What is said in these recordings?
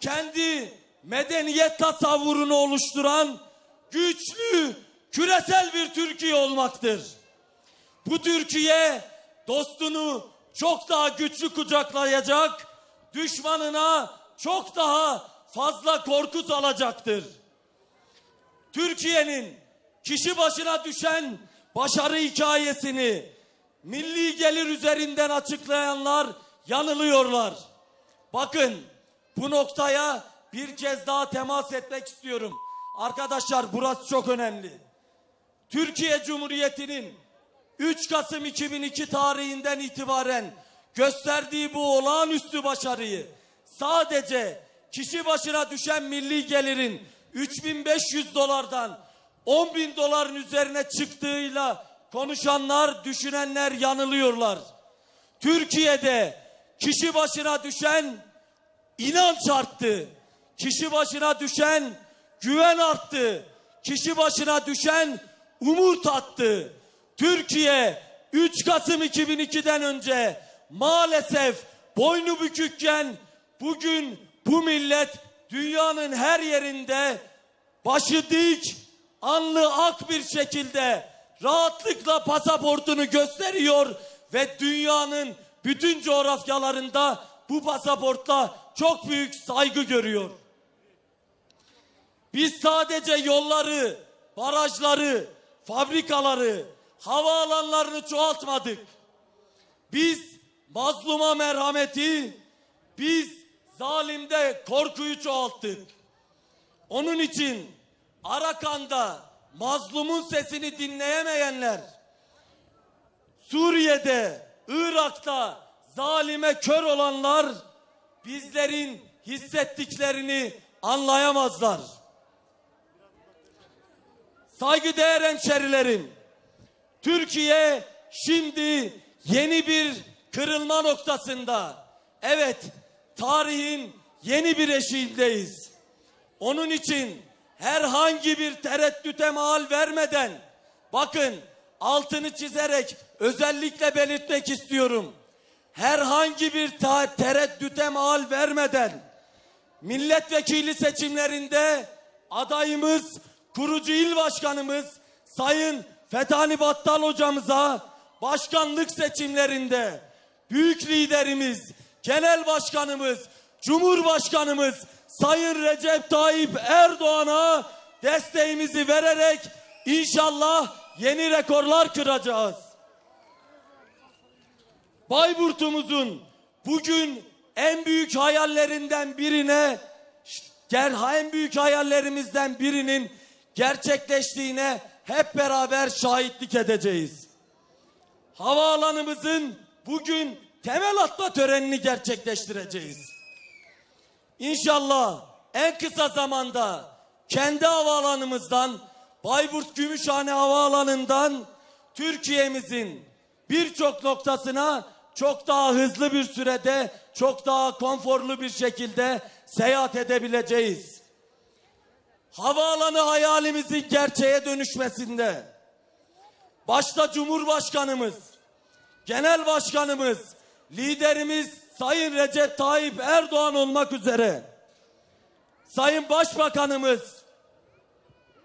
kendi medeniyet tasavvurunu oluşturan güçlü, küresel bir Türkiye olmaktır. Bu Türkiye dostunu çok daha güçlü kucaklayacak, düşmanına çok daha fazla korku salacaktır. Türkiye'nin kişi başına düşen başarı hikayesini milli gelir üzerinden açıklayanlar yanılıyorlar. Bakın bu noktaya bir kez daha temas etmek istiyorum. Arkadaşlar burası çok önemli. Türkiye Cumhuriyeti'nin 3 Kasım 2002 tarihinden itibaren gösterdiği bu olağanüstü başarıyı sadece kişi başına düşen milli gelirin 3500 dolardan 10 bin doların üzerine çıktığıyla konuşanlar, düşünenler yanılıyorlar. Türkiye'de kişi başına düşen inanç arttı. Kişi başına düşen güven arttı. Kişi başına düşen umut attı. Türkiye 3 Kasım 2002'den önce maalesef boynu bükükken bugün bu millet dünyanın her yerinde başı dik, alnı ak bir şekilde rahatlıkla pasaportunu gösteriyor ve dünyanın bütün coğrafyalarında bu pasaportla çok büyük saygı görüyor. Biz sadece yolları, barajları, fabrikaları, havaalanlarını çoğaltmadık. Biz mazluma merhameti, biz zalimde korkuyu çoğalttık. Onun için Arakan'da mazlumun sesini dinleyemeyenler, Suriye'de, Irak'ta zalime kör olanlar bizlerin hissettiklerini anlayamazlar. Saygıdeğer hemşerilerim, Türkiye şimdi yeni bir kırılma noktasında. Evet, tarihin yeni bir eşiğindeyiz. Onun için herhangi bir tereddüte mal vermeden, bakın altını çizerek özellikle belirtmek istiyorum. Herhangi bir ta- tereddüte mal vermeden, milletvekili seçimlerinde adayımız, kurucu il başkanımız Sayın Fethani Battal hocamıza başkanlık seçimlerinde büyük liderimiz, genel başkanımız, cumhurbaşkanımız Sayın Recep Tayyip Erdoğan'a desteğimizi vererek inşallah yeni rekorlar kıracağız. Bayburt'umuzun bugün en büyük hayallerinden birine ger en büyük hayallerimizden birinin gerçekleştiğine hep beraber şahitlik edeceğiz. Havaalanımızın bugün temel atma törenini gerçekleştireceğiz. İnşallah en kısa zamanda kendi havaalanımızdan Bayburt Gümüşhane Havaalanı'ndan Türkiye'mizin birçok noktasına çok daha hızlı bir sürede, çok daha konforlu bir şekilde seyahat edebileceğiz. Havaalanı hayalimizin gerçeğe dönüşmesinde başta Cumhurbaşkanımız, Genel Başkanımız, liderimiz Sayın Recep Tayyip Erdoğan olmak üzere Sayın Başbakanımız,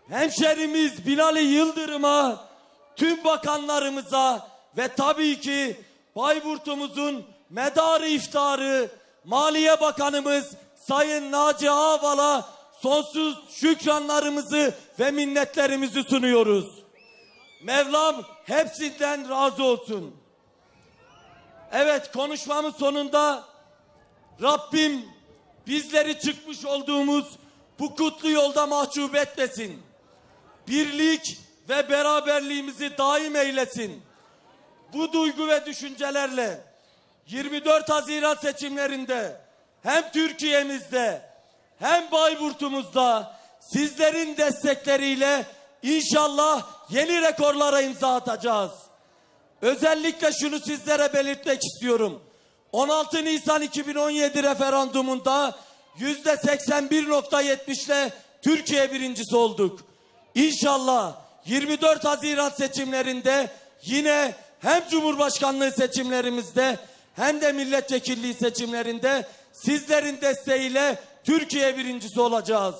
hemşerimiz Binali Yıldırım'a, tüm bakanlarımıza ve tabii ki Bayburt'umuzun medarı iftarı Maliye Bakanımız Sayın Naci Ağbal'a sonsuz şükranlarımızı ve minnetlerimizi sunuyoruz. Mevlam hepsinden razı olsun. Evet konuşmamın sonunda Rabbim bizleri çıkmış olduğumuz bu kutlu yolda mahcup etmesin. Birlik ve beraberliğimizi daim eylesin. Bu duygu ve düşüncelerle 24 Haziran seçimlerinde hem Türkiye'mizde hem Bayburt'umuzda sizlerin destekleriyle inşallah yeni rekorlara imza atacağız. Özellikle şunu sizlere belirtmek istiyorum. 16 Nisan 2017 referandumunda yüzde 81.70 ile Türkiye birincisi olduk. İnşallah 24 Haziran seçimlerinde yine hem Cumhurbaşkanlığı seçimlerimizde hem de milletvekilliği seçimlerinde sizlerin desteğiyle Türkiye birincisi olacağız.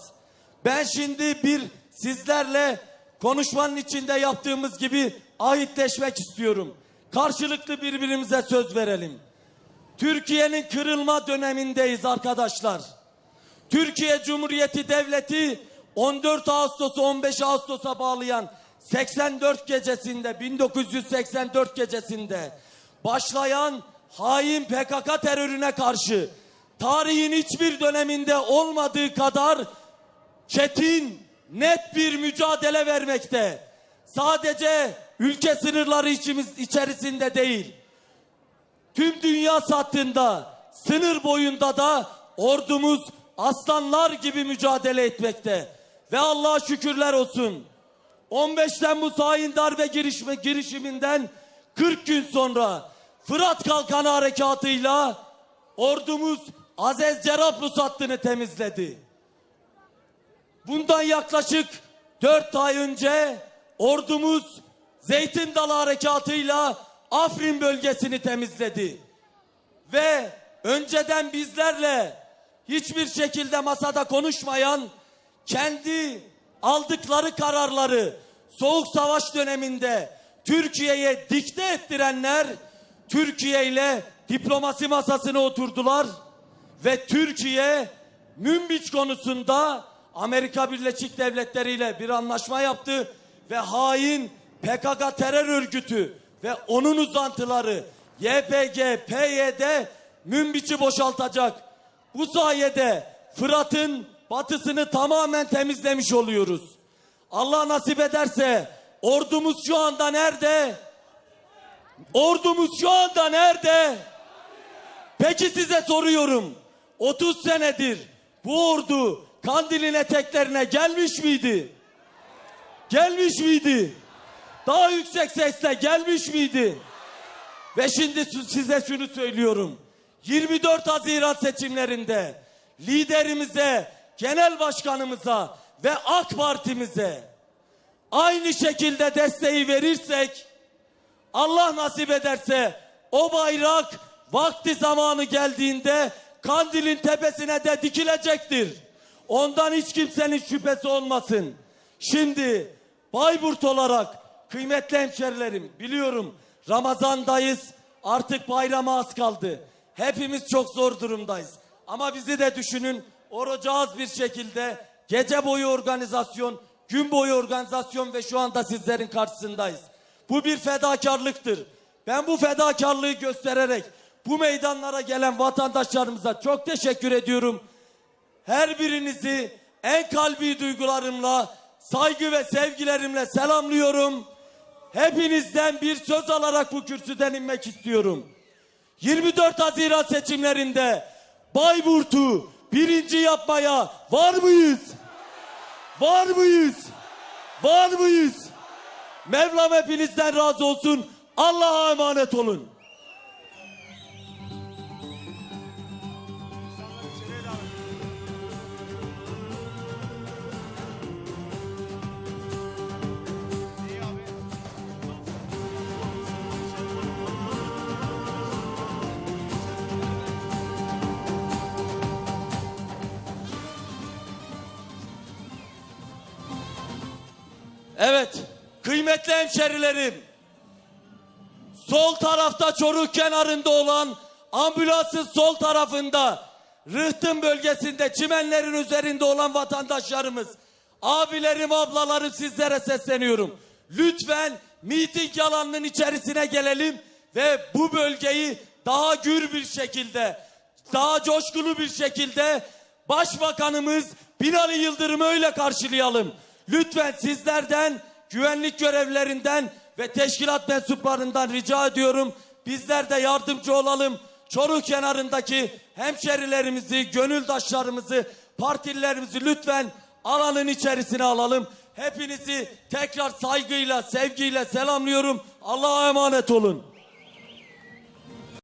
Ben şimdi bir sizlerle konuşmanın içinde yaptığımız gibi ahitleşmek istiyorum. Karşılıklı birbirimize söz verelim. Türkiye'nin kırılma dönemindeyiz arkadaşlar. Türkiye Cumhuriyeti Devleti 14 Ağustos'u 15 Ağustos'a bağlayan 84 gecesinde 1984 gecesinde başlayan hain PKK terörüne karşı tarihin hiçbir döneminde olmadığı kadar çetin, net bir mücadele vermekte. Sadece ülke sınırları içimiz içerisinde değil, tüm dünya sattığında sınır boyunda da ordumuz aslanlar gibi mücadele etmekte. Ve Allah'a şükürler olsun. 15 Temmuz hain darbe girişimi, girişiminden 40 gün sonra Fırat Kalkanı harekatıyla ordumuz Azez Cerablus hattını temizledi. Bundan yaklaşık 4 ay önce ordumuz Zeytin Dalı harekatıyla Afrin bölgesini temizledi. Ve önceden bizlerle hiçbir şekilde masada konuşmayan kendi aldıkları kararları Soğuk Savaş döneminde Türkiye'ye dikte ettirenler Türkiye ile diplomasi masasına oturdular ve Türkiye Münbiç konusunda Amerika Birleşik Devletleri ile bir anlaşma yaptı ve hain PKK terör örgütü ve onun uzantıları YPG, PYD Münbiç'i boşaltacak. Bu sayede Fırat'ın batısını tamamen temizlemiş oluyoruz. Allah nasip ederse ordumuz şu anda nerede? Ordumuz şu anda nerede? Peki size soruyorum. 30 senedir bu ordu Kandil'in eteklerine gelmiş miydi? Gelmiş miydi? Daha yüksek sesle gelmiş miydi? Ve şimdi size şunu söylüyorum. 24 Haziran seçimlerinde liderimize, genel başkanımıza ve AK Parti'mize aynı şekilde desteği verirsek Allah nasip ederse o bayrak vakti zamanı geldiğinde Kandil'in tepesine de dikilecektir. Ondan hiç kimsenin şüphesi olmasın. Şimdi Bayburt olarak kıymetli hemşerilerim biliyorum Ramazandayız artık bayrama az kaldı. Hepimiz çok zor durumdayız. Ama bizi de düşünün oracağız bir şekilde gece boyu organizasyon, gün boyu organizasyon ve şu anda sizlerin karşısındayız. Bu bir fedakarlıktır. Ben bu fedakarlığı göstererek bu meydanlara gelen vatandaşlarımıza çok teşekkür ediyorum. Her birinizi en kalbi duygularımla, saygı ve sevgilerimle selamlıyorum. Hepinizden bir söz alarak bu kürsüden inmek istiyorum. 24 Haziran seçimlerinde Bayburt'u birinci yapmaya var mıyız? Var mıyız? Var mıyız? Mevlam hepinizden razı olsun. Allah'a emanet olun. Evet, kıymetli hemşerilerim. Sol tarafta Çoruk kenarında olan ambulansın sol tarafında Rıhtım bölgesinde çimenlerin üzerinde olan vatandaşlarımız, abilerim, ablalarım sizlere sesleniyorum. Lütfen miting alanının içerisine gelelim ve bu bölgeyi daha gür bir şekilde, daha coşkulu bir şekilde Başbakanımız Binali Yıldırım'ı öyle karşılayalım. Lütfen sizlerden, güvenlik görevlerinden ve teşkilat mensuplarından rica ediyorum. Bizler de yardımcı olalım. Çoruk kenarındaki hemşerilerimizi, gönüldaşlarımızı, partililerimizi lütfen alanın içerisine alalım. Hepinizi tekrar saygıyla, sevgiyle selamlıyorum. Allah'a emanet olun.